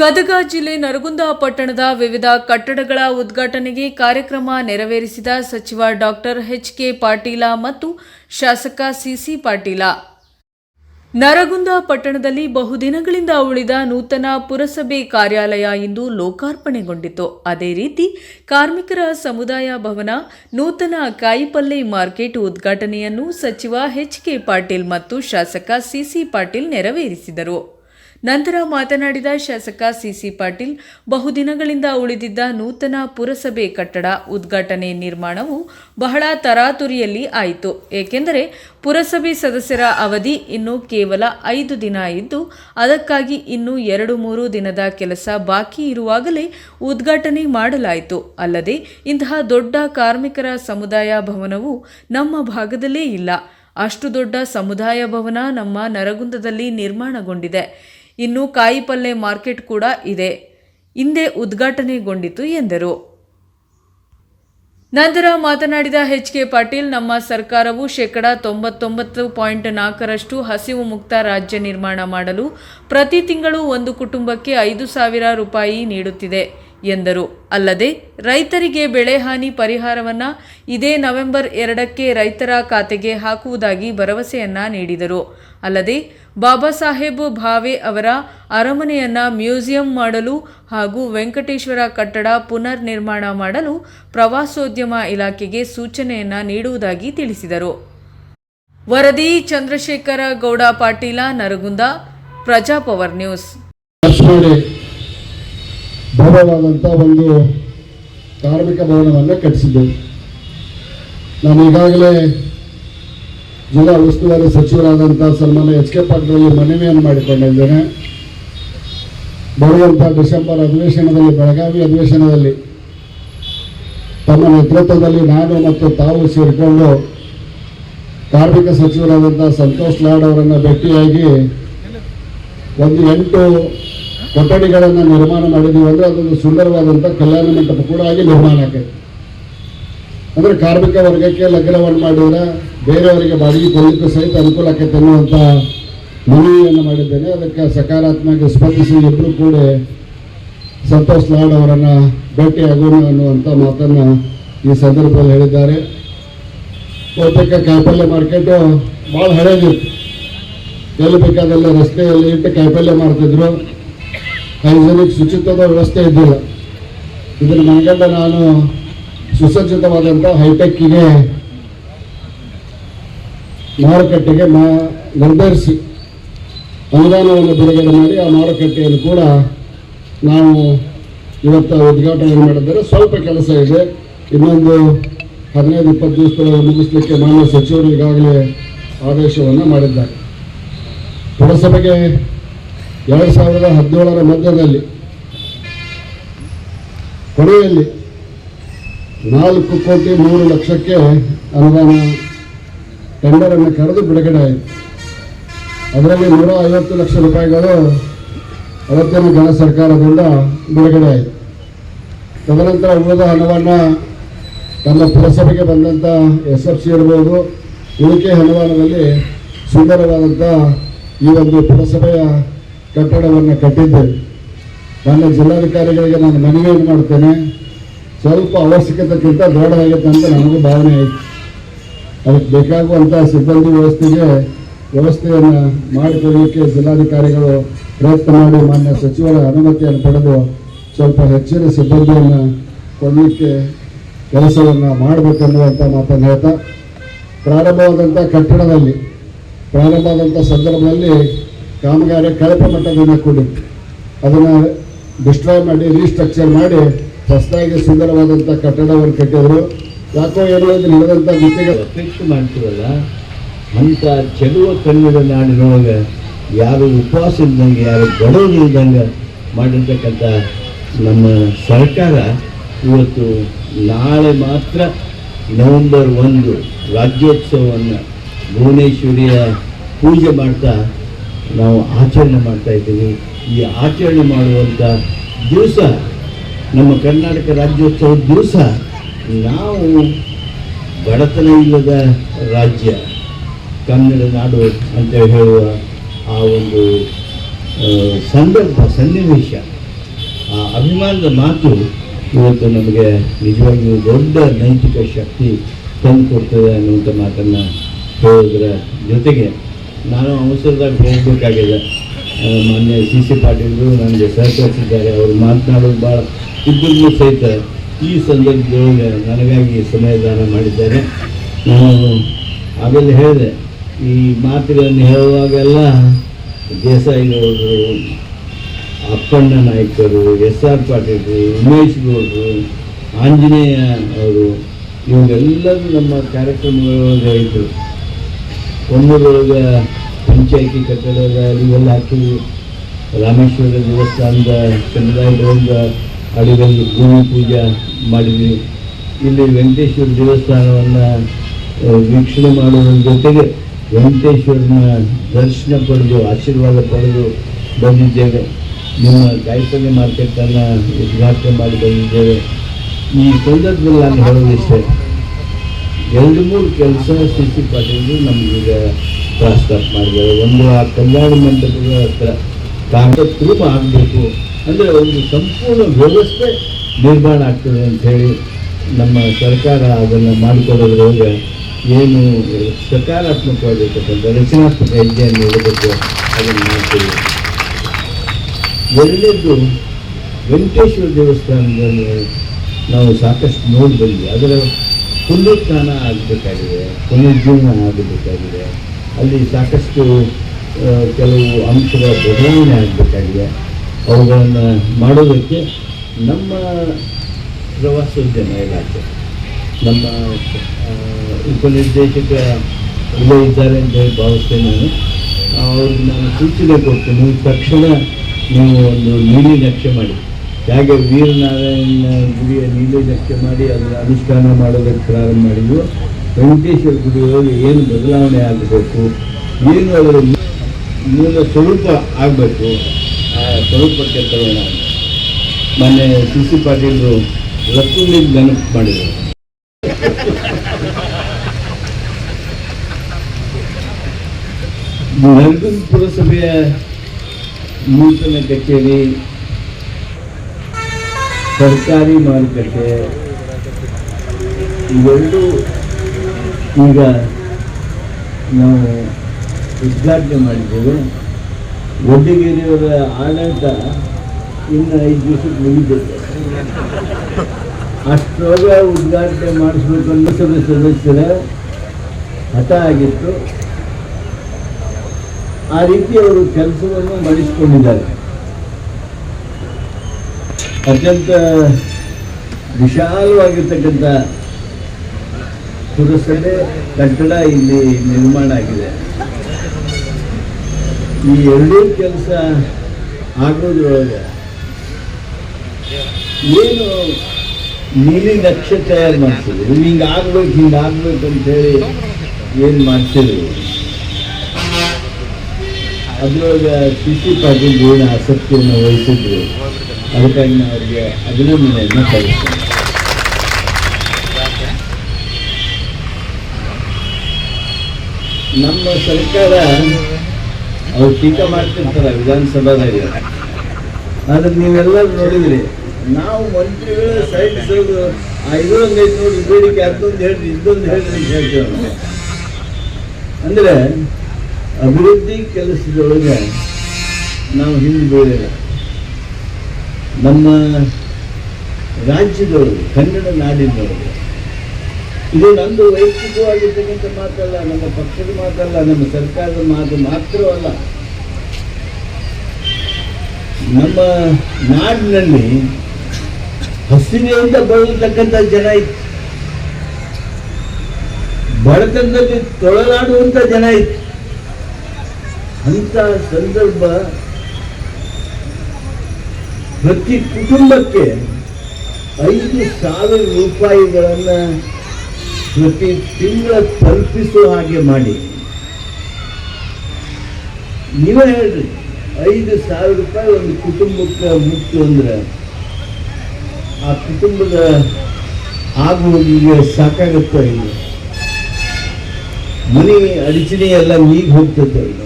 ಗದಗ ಜಿಲ್ಲೆ ನರಗುಂದ ಪಟ್ಟಣದ ವಿವಿಧ ಕಟ್ಟಡಗಳ ಉದ್ಘಾಟನೆಗೆ ಕಾರ್ಯಕ್ರಮ ನೆರವೇರಿಸಿದ ಸಚಿವ ಡಾಕ್ಟರ್ ಎಚ್ ಕೆ ಪಾಟೀಲ ಮತ್ತು ಶಾಸಕ ಸಿಸಿ ಪಾಟೀಲ. ನರಗುಂದ ಪಟ್ಟಣದಲ್ಲಿ ಬಹುದಿನಗಳಿಂದ ಉಳಿದ ನೂತನ ಪುರಸಭೆ ಕಾರ್ಯಾಲಯ ಇಂದು ಲೋಕಾರ್ಪಣೆಗೊಂಡಿತು. ಅದೇ ರೀತಿ ಕಾರ್ಮಿಕರ ಸಮುದಾಯ ಭವನ, ನೂತನ ಕಾಯಿಪಲ್ಲೆ ಮಾರ್ಕೆಟ್ ಉದ್ಘಾಟನೆಯನ್ನು ಸಚಿವ ಎಚ್ ಕೆ ಪಾಟೀಲ್ ಮತ್ತು ಶಾಸಕ ಸಿಸಿ ಪಾಟೀಲ್ ನೆರವೇರಿಸಿದರು. ನಂತರ ಮಾತನಾಡಿದ ಶಾಸಕ ಸಿಸಿ ಪಾಟೀಲ್ ಬಹುದಿನಗಳಿಂದ ಉಳಿದಿದ್ದ ನೂತನ ಪುರಸಭೆ ಕಟ್ಟಡ ಉದ್ಘಾಟನೆ ನಿರ್ಮಾಣವು ಬಹಳ ತರಾತುರಿಯಲ್ಲಿ ಆಯಿತು. ಏಕೆಂದರೆ ಪುರಸಭೆ ಸದಸ್ಯರ ಅವಧಿ ಇನ್ನು ಕೇವಲ ಐದು ದಿನ ಇದ್ದು, ಅದಕ್ಕಾಗಿ ಇನ್ನು ಎರಡು ಮೂರು ದಿನದ ಕೆಲಸ ಬಾಕಿ ಇರುವಾಗಲೇ ಉದ್ಘಾಟನೆ ಮಾಡಲಾಯಿತು. ಅಲ್ಲದೆ ಇಂತಹ ದೊಡ್ಡ ಕಾರ್ಮಿಕರ ಸಮುದಾಯ ಭವನವು ನಮ್ಮ ಭಾಗದಲ್ಲೇ ಇಲ್ಲ. ಅಷ್ಟು ದೊಡ್ಡ ಸಮುದಾಯ ಭವನ ನಮ್ಮ ನರಗುಂದದಲ್ಲಿ ನಿರ್ಮಾಣಗೊಂಡಿದೆ. ಇನ್ನು ಕಾಯಿಪಲ್ಲೆ ಮಾರ್ಕೆಟ್ ಕೂಡ ಇದೆ. ಹಿಂದೆ ಉದ್ಘಾಟನೆಗೊಂಡಿತು ಎಂದರು. ನಂತರ ಮಾತನಾಡಿದ ಎಚ್ ಕೆ ಪಾಟೀಲ್, ನಮ್ಮ ಸರ್ಕಾರವು ಶೇಕಡ ತೊಂಬತ್ತೊಂಬತ್ತು ಪಾಯಿಂಟ್ ನಾಲ್ಕರಷ್ಟು ಹಸಿವು ಮುಕ್ತ ರಾಜ್ಯ ನಿರ್ಮಾಣ ಮಾಡಲು ಪ್ರತಿ ತಿಂಗಳು ಒಂದು ಕುಟುಂಬಕ್ಕೆ ಐದು ಸಾವಿರ ರೂಪಾಯಿ ನೀಡುತ್ತಿದೆ. ಎಂದರು. ಅಲ್ಲದೆ, ರೈತರಿಗೆ ಬೆಳೆ ಹಾನಿ ಪರಿಹಾರವನ್ನು ಇದೇ ನವೆಂಬರ್ ಎರಡಕ್ಕೆ ರೈತರ ಖಾತೆಗೆ ಹಾಕುವುದಾಗಿ ಭರವಸೆಯನ್ನ ನೀಡಿದರು. ಅಲ್ಲದೆ, ಬಾಬಾ ಸಾಹೇಬ್ ಭಾವೆ ಅವರ ಅರಮನೆಯನ್ನ ಮ್ಯೂಸಿಯಂ ಮಾಡಲು ಹಾಗೂ ವೆಂಕಟೇಶ್ವರ ಕಟ್ಟಡ ಪುನರ್ ನಿರ್ಮಾಣ ಮಾಡಲು ಪ್ರವಾಸೋದ್ಯಮ ಇಲಾಖೆಗೆ ಸೂಚನೆಯನ್ನ ನೀಡುವುದಾಗಿ ತಿಳಿಸಿದರು. ವರದಿ, ಚಂದ್ರಶೇಖರ ಗೌಡ ಪಾಟೀಲ, ನರಗುಂದ, ಪ್ರಜಾಪವರ್ ನ್ಯೂಸ್. ಭವ್ಯವಾದಂಥ ಒಂದು ಕಾರ್ಮಿಕ ಭವನವನ್ನು ಕಟ್ಟಿಸಿದ್ದೇವೆ ನಾನು ಈಗಾಗಲೇ ಜಿಲ್ಲಾ ಉಸ್ತುವಾರಿ ಸಚಿವರಾದಂಥ ಸನ್ಮಾನ್ಯ ಎಚ್ ಕೆ ಪಾಟೀಲ್ ಮನವಿಯನ್ನು ಮಾಡಿಕೊಂಡಿದ್ದೇನೆ ಬರುವಂಥ ಡಿಸೆಂಬರ್ ಅಧಿವೇಶನದಲ್ಲಿ, ಬೆಳಗಾವಿ ಅಧಿವೇಶನದಲ್ಲಿ ತಮ್ಮ ನೇತೃತ್ವದಲ್ಲಿ ನಾನು ಮತ್ತು ತಾವು ಸೇರಿಕೊಂಡು ಕಾರ್ಮಿಕ ಸಚಿವರಾದಂಥ ಸಂತೋಷ್ ಲಾಡ್ ಅವರನ್ನು ಭೇಟಿಯಾಗಿ ಒಂದು ಎಂಟು ಕೊಠಡಿಗಳನ್ನು ನಿರ್ಮಾಣ ಮಾಡಿದ್ದೀವಿ ಅಂದರೆ ಅದೊಂದು ಸುಂದರವಾದಂಥ ಕಲ್ಯಾಣ ಮಂಟಪ ಕೂಡ ಆಗಿ ನಿರ್ಮಾಣ ಆಗೈತೆ ಅಂದರೆ ಕಾರ್ಮಿಕ ವರ್ಗಕ್ಕೆ ಲಗ್ನವನ್ನು ಮಾಡಿದ್ರೆ ಬೇರೆಯವರಿಗೆ ಬಾಡಿಗೆ ಕೊಡಲಿಕ್ಕೂ ಸಹಿತ ಅನುಕೂಲ ಆಕೈತೆ ಅನ್ನುವಂಥ ಮನವಿಯನ್ನು ಮಾಡಿದ್ದೇನೆ. ಅದಕ್ಕೆ ಸಕಾರಾತ್ಮಕ ಸ್ಪಂದಿಸಿ ಇಬ್ಬರು ಕೂಡ ಸಂತೋಷ್ ಲಾಡ್ ಅವರನ್ನು ಭೇಟಿಯಾಗೋಣ ಅನ್ನುವಂಥ ಮಾತನ್ನು ಈ ಸಂದರ್ಭದಲ್ಲಿ ಹೇಳಿದ್ದಾರೆ. ಬಹುತೇಕ ಕಾಯಿಪಲ್ಯ ಮಾರ್ಕೆಟು ಭಾಳ ಹಳೇದಿತ್ತು. ಎಲ್ಲಿ ಬೇಕಾದಲ್ಲ ರಸ್ತೆಯಲ್ಲಿ ಇಟ್ಟು ಕಾಯಿಪಲ್ಯ ಮಾಡ್ತಿದ್ರು. ಹೈಜೆನಿಕ್ ಶುಚಿತ್ವದ ವ್ಯವಸ್ಥೆ ಇದ್ದಿಲ್ಲ. ಇದನ್ನು ಮನಗಂಡ ನಾನು ಸುಸಜ್ಜಿತವಾದಂಥ ಹೈಟೆಕ್ಕಿಗೆ ಮಾರುಕಟ್ಟೆಗೆ ಮಾ ನಿರ್ಧರಿಸಿ ಅನುದಾನವನ್ನು ಬಿಡುಗಡೆ ಮಾಡಿ ಆ ಮಾರುಕಟ್ಟೆಯನ್ನು ಕೂಡ ನಾವು ಇವತ್ತು ಉದ್ಘಾಟನೆ ಮಾಡಿದರೆ ಸ್ವಲ್ಪ ಕೆಲಸ ಇದೆ. ಇನ್ನೊಂದು ಹದಿನೈದು, ಇಪ್ಪತ್ತು ದಿವಸದೊಳಗೆ ಮುಗಿಸ್ಲಿಕ್ಕೆ ಮಾನ್ಯ ಸಚಿವರು ಈಗಾಗಲೇ ಆದೇಶವನ್ನು ಮಾಡಿದ್ದಾರೆ. ಪುರಸಭೆಗೆ ಎರಡು ಸಾವಿರದ ಹದಿನೇಳರ ಮಧ್ಯದಲ್ಲಿ ಕೊನೆಯಲ್ಲಿ ನಾಲ್ಕು ಕೋಟಿ ಮೂರು ಲಕ್ಷಕ್ಕೆ ಅನುದಾನ ಟೆಂಡರನ್ನು ಕರೆದು ಬಿಡುಗಡೆ ಆಯಿತು. ಅದರಲ್ಲಿ ನೂರ ಐವತ್ತು ಲಕ್ಷ ರೂಪಾಯಿಗಳು ಅವತ್ತಿನ ಗಣ ಸರ್ಕಾರದಿಂದ ಬಿಡುಗಡೆ ಆಯಿತು. ತದನಂತರ ಉಳಿದ ಹಣವನ್ನು ತನ್ನ ಪುರಸಭೆಗೆ ಬಂದಂಥ ಎಸ್ ಎಫ್ ಸಿ ಇರ್ಬೋದು ಉಳಿಕೆ ಅನುದಾನದಲ್ಲಿ ಸುಂದರವಾದಂಥ ಈ ಒಂದು ಪುರಸಭೆಯ ಕಟ್ಟಡವನ್ನು ಕಟ್ಟಿದ್ದೆ. ನನ್ನ ಜಿಲ್ಲಾಧಿಕಾರಿಗಳಿಗೆ ನಾನು ಮನವಿಯನ್ನು ಮಾಡ್ತೇನೆ ಸ್ವಲ್ಪ ಅವಶ್ಯಕತೆಗಿಂತ ದೊಡ್ಡದಾಗೈತೆ ಅಂತ ನನಗೂ ಭಾವನೆ ಆಯಿತು ಅದಕ್ಕೆ ಬೇಕಾಗುವಂಥ ಸಿಬ್ಬಂದಿ ವ್ಯವಸ್ಥೆಗೆ ವ್ಯವಸ್ಥೆಯನ್ನು ಮಾಡಿಕೊಡಲಿಕ್ಕೆ ಜಿಲ್ಲಾಧಿಕಾರಿಗಳು ಪ್ರಯತ್ನ ಮಾಡಿ ಮಾನ್ಯ ಸಚಿವರ ಅನುಮತಿಯನ್ನು ಪಡೆದು ಸ್ವಲ್ಪ ಹೆಚ್ಚಿನ ಸಿಬ್ಬಂದಿಯನ್ನು ಕೊಡಲಿಕ್ಕೆ ಕೆಲಸವನ್ನು ಮಾಡಬೇಕನ್ನುವಂಥ ಮಾತನ್ನು ಹೇಳ್ತಾ ಪ್ರಾರಂಭವಾದಂಥ ಕಟ್ಟಡದಲ್ಲಿ ಪ್ರಾರಂಭವಾದಂಥ ಸಂದರ್ಭದಲ್ಲಿ ಕಾಮಗಾರಿ ಕಳಪೆ ಮಟ್ಟದಿಂದ ಕೂಡಿತ್ತು ಅದನ್ನು ಡಿಸ್ಟ್ರಾಯ್ ಮಾಡಿ ರೀಸ್ಟ್ರಕ್ಚರ್ ಮಾಡಿ, ಹೊಸದಾಗಿ ಸುಂದರವಾದಂಥ ಕಟ್ಟಡವನ್ನು ಕಟ್ಟಿದ್ರು. ಯಾಕೋ ಏನೋ ಇದನ್ನು ನಡೆದಂಥ ಫಿಕ್ಸ್ ಮಾಡ್ತೀವಲ್ಲ ಅಂಥ ಚೆಲುವ ಕನ್ನಡ ನಾಡಿನೊಳಗೆ ಯಾರು ಉಪವಾಸ ಇಲ್ದಂಗೆ, ಯಾರು ಬಡವರು ಇಲ್ದಂಗೆ ಮಾಡಿರ್ತಕ್ಕಂಥ ನಮ್ಮ ಸರ್ಕಾರ ಇವತ್ತು ನಾಳೆ ಮಾತ್ರ ನವೆಂಬರ್ ಒಂದು ರಾಜ್ಯೋತ್ಸವವನ್ನು ಭುವನೇಶ್ವರಿಯ ಪೂಜೆ ಮಾಡ್ತಾ ನಾವು ಆಚರಣೆ ಮಾಡ್ತಾ ಇದ್ದೀವಿ. ಈ ಆಚರಣೆ ಮಾಡುವಂಥ ದಿವಸ ನಮ್ಮ ಕರ್ನಾಟಕ ರಾಜ್ಯೋತ್ಸವದ ದಿವಸ ನಾವು ಬಡತನ ಇಲ್ಲದ ರಾಜ್ಯ, ಕನ್ನಡ ನಾಡು ಅಂತ ಹೇಳುವ ಆ ಒಂದು ಸಂದರ್ಭ, ಸನ್ನಿವೇಶ, ಆ ಅಭಿಮಾನದ ಮಾತು ಇವತ್ತು ನಮಗೆ ನಿಜವಾಗಿಯೂ ದೊಡ್ಡ ನೈತಿಕ ಶಕ್ತಿ ತಂದು ಕೊಡ್ತದೆ ಅನ್ನುವಂಥ ಮಾತನ್ನು ಹೇಳೋದ್ರ ಜೊತೆಗೆ ನಾನು ಅವಸರದಾಗ ಹೋಗಬೇಕಾಗಿಲ್ಲ. ಮೊನ್ನೆ ಸಿ ಸಿ ಪಾಟೀಲರು ನನಗೆ ಸಹಕರಿಸಿದ್ದಾರೆ. ಅವರು ಮಾತನಾಡೋದು ಭಾಳ ಇಬ್ಬರಿಗೂ ಸಹಿತ. ಈ ಸಂದರ್ಭದೊಳಗೆ ನನಗಾಗಿ ಸಮಯದಾನ ಮಾಡಿದ್ದಾರೆ. ನಾನು ಆಮೇಲೆ ಹೇಳಿದೆ. ಈ ಮಾತುಗಳನ್ನು ಹೇಳುವಾಗೆಲ್ಲ ದೇಸಾಯಿಗೌಡರು, ಅಪ್ಪಣ್ಣ ನಾಯ್ಕರು ಎಸ್ ಆರ್ ಪಾಟೀಲ್ರು, ಉಮೇಶ್ ಗೌಡರು, ಆಂಜನೇಯ ಅವರು ಇವರೆಲ್ಲರೂ ನಮ್ಮ ಕಾರ್ಯಕ್ರಮಗಳೊಳಗೆ ಇದ್ದರು. ಒಮ್ಮೂರೊಳಗೆ ಪಂಚಾಯತಿ ಕಟ್ಟಡದ ಅಡಿಗೆಲ್ಲ ಹಾಕಿದ್ವಿ ರಾಮೇಶ್ವರ ದೇವಸ್ಥಾನದ ಸಮುದಾಯದೊಳಗ ಅಡಿಗಲ್ಲಿ ಭೂಮಿ ಪೂಜೆ ಮಾಡಿದ್ವಿ. ಇಲ್ಲಿ ವೆಂಕಟೇಶ್ವರ ದೇವಸ್ಥಾನವನ್ನು ವೀಕ್ಷಣೆ ಮಾಡುವ ಜೊತೆಗೆ ವೆಂಕಟೇಶ್ವರನ ದರ್ಶನ ಪಡೆದು, ಆಶೀರ್ವಾದ ಪಡೆದು ಬಂದಿದ್ದೇವೆ. ನಿಮ್ಮ ಕಾಯಿಪಲ್ಯ ಮಾರ್ಕೆಟನ್ನು ಉದ್ಘಾಟನೆ ಮಾಡಿ ಬಂದಿದ್ದೇವೆ. ಈ ಸಂದರ್ಭದಲ್ಲಿ ನಾನು ಹೇಳೋದಿಷ್ಟೇ ಎರಡು ಮೂರು ಕೆಲಸ ಸಿ ಸಿ ಪಾಟೀಲ್ ನಮಗೀಗ ಪ್ರಸ್ತಾಪ ಮಾಡಿದ್ದಾರೆ. ಒಂದು ಆ ಕಲ್ಯಾಣ ಮಂಟಪದ ಹತ್ರ ಕಾರ್ಯಕ್ರಮ ಆಗಬೇಕು. ಅಂದರೆ ಒಂದು ಸಂಪೂರ್ಣ ವ್ಯವಸ್ಥೆ ನಿರ್ಮಾಣ ಆಗ್ತದೆ ಹೇಳಿ ನಮ್ಮ ಸರ್ಕಾರ ಅದನ್ನು ಮಾಡಿಕೊಡೋದ್ರೊಳಗೆ ಏನು ಸಕಾರಾತ್ಮಕವಾಗಿರ್ತಕ್ಕಂಥ ರಚನಾತ್ಮಕ ಹೆಜ್ಜೆಯನ್ನು ಇಡಬೇಕು ಅದನ್ನು ಮಾಡ್ತೀವಿ. ಎರಡನೇದು ವೆಂಕಟೇಶ್ವರ ದೇವಸ್ಥಾನದಲ್ಲಿ ನಾವು ಸಾಕಷ್ಟು ನೋಡಿ ಬಂದ್ವಿ ಅದರ ಪುನರುತ್ಥಾನ ಆಗಬೇಕಾಗಿದೆ ಪುನರ್ಜೀವನ ಆಗಬೇಕಾಗಿದೆ. ಅಲ್ಲಿ ಸಾಕಷ್ಟು ಕೆಲವು ಅಂಶಗಳ ಬದಲಾವಣೆ ಆಗಬೇಕಾಗಿದೆ. ಅವುಗಳನ್ನು ಮಾಡೋದಕ್ಕೆ ನಮ್ಮ ಪ್ರವಾಸೋದ್ಯಮ ಇಲಾಖೆ, ನಮ್ಮ ಉಪನಿರ್ದೇಶಕ ಇಲ್ಲೇ ಇದ್ದಾರೆ ಅಂತ ಹೇಳಿ ಭಾವಿಸ್ತೇನೆ ನಾನು. ಅವ್ರಿಗೆ ನಾನು ಸೂಚನೆ ಕೊಡ್ತೀನಿ. ತಕ್ಷಣ ನೀವು ಒಂದು ನೀಲಿ ನಕ್ಷೆ ಮಾಡಿ, ಹೇಗೆ ವೀರನಾರಾಯಣ ಗುಡಿಯ ನೀಲಿ ನಕ್ಷೆ ಮಾಡಿ, ಅದರ ಅನುಷ್ಠಾನ ಮಾಡೋದಕ್ಕೆ ಪ್ರಾರಂಭ ಮಾಡಿದ್ವು ವೆಂಕಟೇಶ್ವರ ಗುಡಿಗಳಲ್ಲಿ ಏನು ಬದಲಾವಣೆ ಆಗಬೇಕು? ಏನು ಅದರ ಮೂಲ ಸ್ವರೂಪ ಆಗಬೇಕು? ಆ ಸ್ವರೂಪಕ್ಕೆ ತರೋಣ ಮೊನ್ನೆ ಸಿ ಸಿ ಪಾಟೀಲರು ಲಕ್ಕುಂಡಿ ನೆನಪು ಮಾಡಿದರು. ನರಗುಂದ ಪುರಸಭೆಯ ನೂತನ ಕಚೇರಿ, ಸರ್ಕಾರಿ ಮಾರುಕಟ್ಟೆ, ಇವೆರಡೂ ಈಗ ನಾವು ಉದ್ಘಾಟನೆ ಮಾಡಿದ್ದೇವೆ. ಒಡ್ಡಿಗೇರಿಯವರ ಆಡಳಿತ ಇನ್ನು ಐದು ದಿವಸಕ್ಕೆ ಮುಗಿದಿದೆ ಅಷ್ಟರೊಳಗೆ ಉದ್ಘಾಟನೆ ಮಾಡಿಸ್ಬೇಕು ಸಭೆ ಸದಸ್ಯರ ಹಠ ಆಗಿತ್ತು. ಆ ರೀತಿ ಅವರು ಕೆಲಸವನ್ನು ಮಾಡಿಸಿಕೊಂಡಿದ್ದಾರೆ. ಅತ್ಯಂತ ವಿಶಾಲವಾಗಿರ್ತಕ್ಕಂಥ ಪುರಸಭೆ ಕಟ್ಟಡ ಇಲ್ಲಿ ನಿರ್ಮಾಣ ಆಗಿದೆ. ಈ ಎರಡೂ ಕೆಲಸ ಆಗೋದ್ರೊಳಗೆ ಏನು ನೀಲಿ ನಕ್ಷೆ ತಯಾರು ಮಾಡ್ತಿದ್ರು ಹಿಂಗೆ ಆಗ್ಬೇಕು ಹಿಂಗೆ ಆಗ್ಬೇಕು ಅಂತೇಳಿ ಏನು ಮಾಡ್ತಿದ್ರು ಅದ್ರೊಳಗೆ ಸಿ ಸಿ ಪಾಟೀಲ್ ಏನು ಆಸಕ್ತಿಯನ್ನು ವಹಿಸಿದ್ರು. ಅದಕ್ಕಾಗಿ ನಾನು ಅವರಿಗೆ ಅಭಿನಂದನೆಯನ್ನು ಸಲ್ಲಿಸ್ತೇನೆ ನಮ್ಮ ಸರ್ಕಾರ ಅವ್ರು ಟೀಕೆ ಮಾಡ್ತಿರ್ತಾರ ವಿಧಾನಸಭಾದಾಗ ಆದ್ರೆ ನೀವೆಲ್ಲರೂ ನೋಡಿದ್ರಿ, ನಾವು ಮಂತ್ರಿಗಳ ಸೈಟ್ ಆ ಇದೊಂದು ಐದು ನೋಡಿ ಬೇಡಿಕೆ ಅದೊಂದು ಹೇಳ್ರಿ, ಇದೊಂದು ಹೇಳ್ರಿ ಅಂತ ಹೇಳ್ತೇವೆ. ಅಂದ್ರೆ ಅಭಿವೃದ್ಧಿ ಕೆಲಸದೊಳಗೆ ನಾವು ಹಿಂದೆ ಬೀಳಿಲ್ಲ ನಮ್ಮ ರಾಜ್ಯದೊಳಗೆ, ಕನ್ನಡ ನಾಡಿನೊಳಗೆ ಇದು ನಂದು ವೈಯಕ್ತಿಕವಾಗಿರ್ತಕ್ಕಂಥ ಮಾತಲ್ಲ, ನಮ್ಮ ಪಕ್ಷದ ಮಾತಲ್ಲ, ನಮ್ಮ ಸರ್ಕಾರದ ಮಾತು ಮಾತ್ರವಲ್ಲ. ನಮ್ಮ ನಾಡಿನಲ್ಲಿ ಹಸಿವೆಯಿಂದ ಬಳಲತಕ್ಕಂಥ ಜನ ಇತ್ತು ಬಡತನದಲ್ಲಿ ತೊಳಲಾಡುವಂಥ ಜನ ಇತ್ತು ಅಂತ ಸಂದರ್ಭ ಪ್ರತಿ ಕುಟುಂಬಕ್ಕೆ ಐದು ಸಾವಿರ ರೂಪಾಯಿಗಳನ್ನು ಪ್ರತಿ ತಿಂಗಳ ತಲುಪಿಸುವ ಹಾಗೆ ಮಾಡಿ. ನೀವೇ ಹೇಳ್ರಿ, ಐದು ಸಾವಿರ ರೂಪಾಯಿ ಒಂದು ಕುಟುಂಬಕ್ಕೆ ಮುಕ್ತು ಅಂದ್ರೆ ಆ ಕುಟುಂಬದ ಆಗುವುದಿಗೆ ಸಾಕಾಗುತ್ತೋ ಇಲ್ಲ? ಮನೆ ಅಡಚಣೆ ಎಲ್ಲ ಈಗ ಹೋಗ್ತದೆ ಇಲ್ಲ?